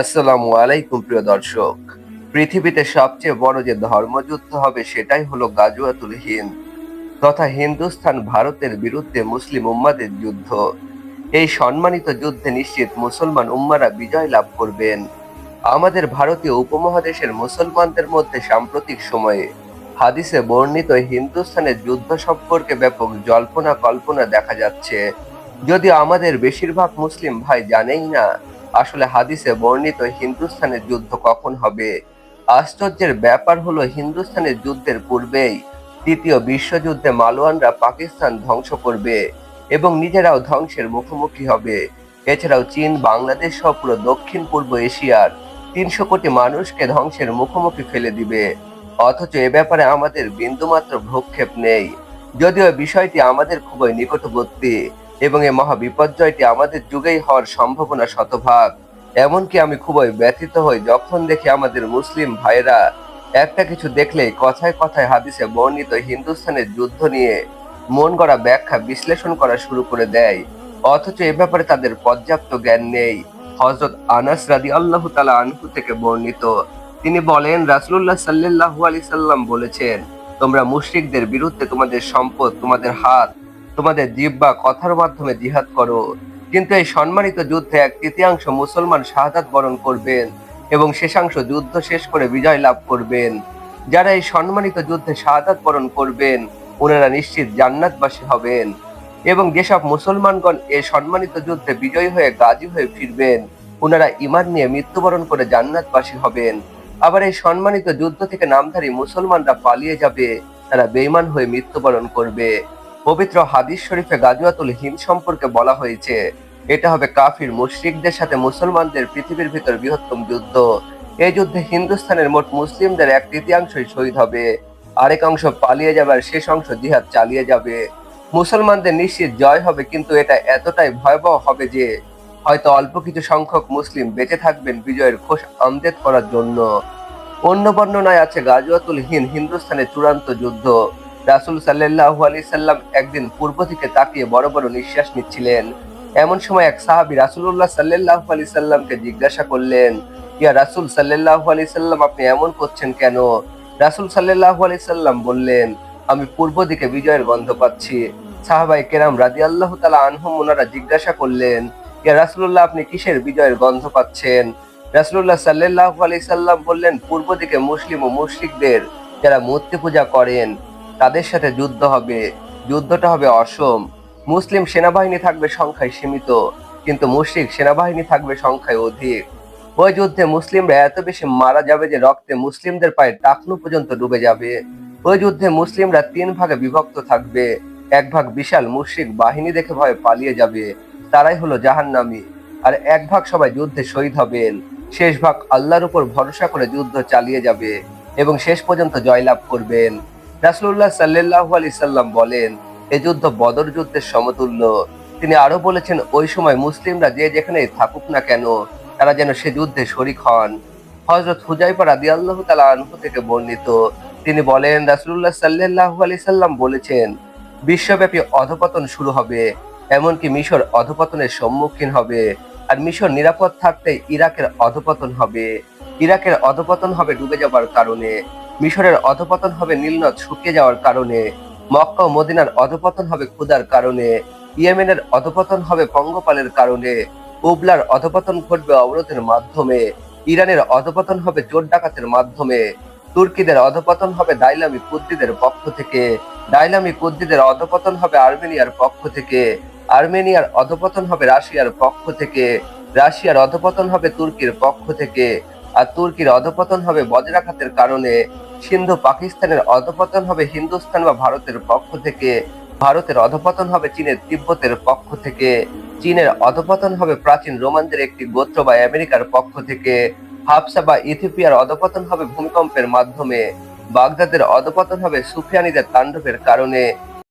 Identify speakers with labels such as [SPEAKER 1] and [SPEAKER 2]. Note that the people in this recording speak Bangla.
[SPEAKER 1] আসসালামু আলাইকুম, প্রিয় দর্শক। পৃথিবীতে সবচেয়ে বড় যে ধর্মযুদ্ধ হবে, সেটাই হলো গাজুয়াতুল হিন্দ, তথা হিন্দুস্তান ভারতের বিরুদ্ধে মুসলিম উম্মাদের যুদ্ধ। এই সম্মানিত যুদ্ধে নিশ্চিত মুসলমান উম্মারা বিজয় লাভ করবেন। আমাদের ভারতীয় উপমহাদেশের মুসলমানদের মধ্যে সাম্প্রতিক সময়ে হাদিসে বর্ণিত হিন্দুস্থানের যুদ্ধ সম্পর্কে ব্যাপক জল্পনা কল্পনা দেখা যাচ্ছে। যদিও আমাদের বেশিরভাগ মুসলিম ভাই জানেই না আসলে হাদিসে বর্ণিত হিন্দুস্থানের যুদ্ধ কখন হবে? আশ্চর্যের ব্যাপার হলো হিন্দুস্তানের যুদ্ধের পূর্বেই তৃতীয় বিশ্বযুদ্ধে মালওয়ানরা পাকিস্তান ধ্বংস করবে এবং নিজেরাও ধ্বংসের মুখোমুখি হবে। এছাড়াও চীন, বাংলাদেশ সহ পুরো দক্ষিণ পূর্ব এশিয়ার তিনশো কোটি মানুষকে ধ্বংসের মুখোমুখি ফেলে দিবে। অথচ এ ব্যাপারে আমাদের বিন্দুমাত্র ভ্রুক্ষেপ নেই। যদিও বিষয়টি আমাদের খুবই নিকটবর্তী এবং এই মহা বিপর্যয়টি আমাদের যুগেই হওয়ার সম্ভাবনা শতভাগ। এমনকি আমি খুবই ব্যথিত হই যখন দেখি আমাদের মুসলিম ভাইরা একটা কিছু দেখলেই কথায় কথায় হাদিসে বর্ণিত হিন্দুস্তানের যুদ্ধ নিয়ে মন গড়া ব্যাখ্যা বিশ্লেষণ করা শুরু করে দেয়। অথচ এ ব্যাপারে তাদের পর্যাপ্ত জ্ঞান নেই। হজরত আনাস রাদি আল্লাহ তালা আনহু থেকে বর্ণিত। তিনি বলেন রাসুল্লাহ সাল্লাহু আলি সাল্লাম বলেছেন, তোমরা মুশরিকদের বিরুদ্ধে তোমাদের সম্পদ, তোমাদের হাত তোমাদের জিব্বা কথার মাধ্যমে জিহাদ করো। কিন্তু এই সম্মানিত যুদ্ধে এক তৃতীয়াংশ মুসলমান শাহাদাত বরণ করবেন এবং শেষাংশ যুদ্ধ শেষ করে বিজয় লাভ করবেন। যারা এই সম্মানিত যুদ্ধে শাহাদাত বরণ করবেন, ওনারা নিশ্চিত জান্নাতবাসী হবেন এবং যেসব মুসলমানগণ এই সম্মানিত যুদ্ধে বিজয়ী হয়ে গাজী হয়ে ফিরবেন, ওনারা ইমান নিয়ে মৃত্যুবরণ করে জান্নাতবাসী হবেন। আবার এই সম্মানিত যুদ্ধ থেকে নামধারী মুসলমানরা পালিয়ে যাবে, তারা বেইমান হয়ে মৃত্যুবরণ করবে। পবিত্র হাদিস শরীফে গাজুয়াতুল হিন্দ সম্পর্কে বলা হয়েছে, এটা হবে কাফির মুশরিকদের সাথে মুসলমানদের পৃথিবীর ভিতর বৃহত্তম যুদ্ধ। এই যুদ্ধে হিন্দুস্তানের মোট মুসলিমদের এক তৃতীয়াংশই শহীদ হবে। আরেক অংশ পালিয়ে যাবার শেষ অংশ জিহাদ চালিয়ে যাবে। মুসলমানদের নিশ্চিত জয় হবে, কিন্তু এটা এতটাই ভয়াবহ হবে যে, হয়তো অল্প কিছু সংখ্যক মুসলিম বেঁচে থাকবেন বিজয়ের খোশ আমদেদ করার জন্য। অন্য বর্ণনায় আছে গাজুয়াতুল হিন্দ হিন্দুস্তানের চূড়ান্ত যুদ্ধ। রাসুল সাল্লাহ আলি সাল্লাম একদিন পূর্ব থেকে তাকিয়ে বড় বড় নিঃশ্বাস নিচ্ছিলেন। এমন সময় এক সাহাবি রাসুল্লাহ সাল্লাহ আলি সাল্লামকে জিজ্ঞাসা করলেন, ইয়া রাসুল সাল্লাহ আলি সাল্লাম, আপনি এমন করছেন কেন? রাসুল সাল্লাহ আলি সাল্লাম বললেন, আমি পূর্ব দিকে বিজয়ের গন্ধ পাচ্ছি। সাহাবাই কেরাম রাজি আল্লাহ তালা আনহুম ওনারা জিজ্ঞাসা করলেন, ইয়া রাসুল্লাহ আপনি কিসের বিজয়ের গন্ধ পাচ্ছেন? রাসুল্লাহ সাল্লাহ আলি সাল্লাম বললেন, পূর্ব দিকে মুসলিম ও মুশরিকদের যারা মূর্তি পূজা করেন তাদের সাথে যুদ্ধ হবে, যুদ্ধটা হবে অসম। মুসলিম সেনাবাহিনী থাকবে সংখ্যায় সীমিত, কিন্তু মুশরিক সেনাবাহিনী থাকবে সংখ্যায় অধিক। ওই যুদ্ধে মুসলিমরা এত বেশি মারা যাবে যে রক্তে মুসলিমদের পায়ে টাকনু পর্যন্ত ডুবে যাবে। ওই যুদ্ধে মুসলিমরা তিন ভাগে বিভক্ত থাকবে। এক ভাগ বিশাল মুশরিক বাহিনী দেখে ভয়ে পালিয়ে যাবে, তারাই হলো জাহান্নামী। আর এক ভাগ সবাই যুদ্ধে শহীদ হবেন, শেষ ভাগ আল্লাহর উপর ভরসা করে যুদ্ধ চালিয়ে যাবে এবং শেষ পর্যন্ত জয়লাভ করবেন। রাসুল্লাহ সাল্লাহ আলি সাল্লাম বলেন, এ যুদ্ধ বদর যুদ্ধের সমতুল্য। তিনি আরও বলেছেন, ওই সময় মুসলিমরা যে যেখানে থাকুক না কেন, তারা যেন সে যুদ্ধে শরিক হন। হজরত হুজাইফা রাদি আল্লাহ তালা আনহু থেকে বর্ণিত, তিনি বলেন রাসুল্লাহ সাল্লাহ আলি সাল্লাম বলেছেন, বিশ্বব্যাপী অধপতন শুরু হবে, এমনকি মিশর অধপতনের সম্মুখীন হবে, আর মিশর নিরাপদ থাকতে ইরাকের অধপতন হবে। ইরাকের অধপতন হবে ডুবে যাবার কারণে। মিশরের অধপতন হবে নীলনদ শুকিয়ে যাওয়ার কারণে, মক্কা ও মদিনার অধপতন হবে ক্ষুদার কারণে, ইয়েমেনের অধপতন হবে পঙ্গপালের কারণে, উবলার অধপতন ঘটবে অবরোধের মাধ্যমে, ইরানের অধপতন হবে চোর ডাকাতের মাধ্যমে, তুর্কিদের অধপতন হবে দাইলামি কুদ্দিদের পক্ষ থেকে, দাইলামি কুদ্দিদের অধপতন হবে আর্মেনিয়ার পক্ষ থেকে, আর্মেনিয়ার অধপতন হবে রাশিয়ার পক্ষ থেকে, রাশিয়ার অধপতন হবে তুর্কির পক্ষ থেকে, আর তুর্কির অধপতন হবে বজ্রাঘাতের কারণে সিন্ধু পাকিস্তানের অধপতন হবে হিন্দুস্তান বা ভারতের পক্ষ থেকে। ভারতের অধপতন হবে চীনের, তিব্বতের পক্ষ থেকে। চীনের অধপতন হবে প্রাচীন রোমানদের একটি গোত্র বা আমেরিকার পক্ষ থেকে। হাফসা বা ইথিওপিয়ার অধপতন হবে ভূমিকম্পের মাধ্যমে। বাগদাদের অধপতন হবে সুফিয়ানিদের তাণ্ডবের কারণে।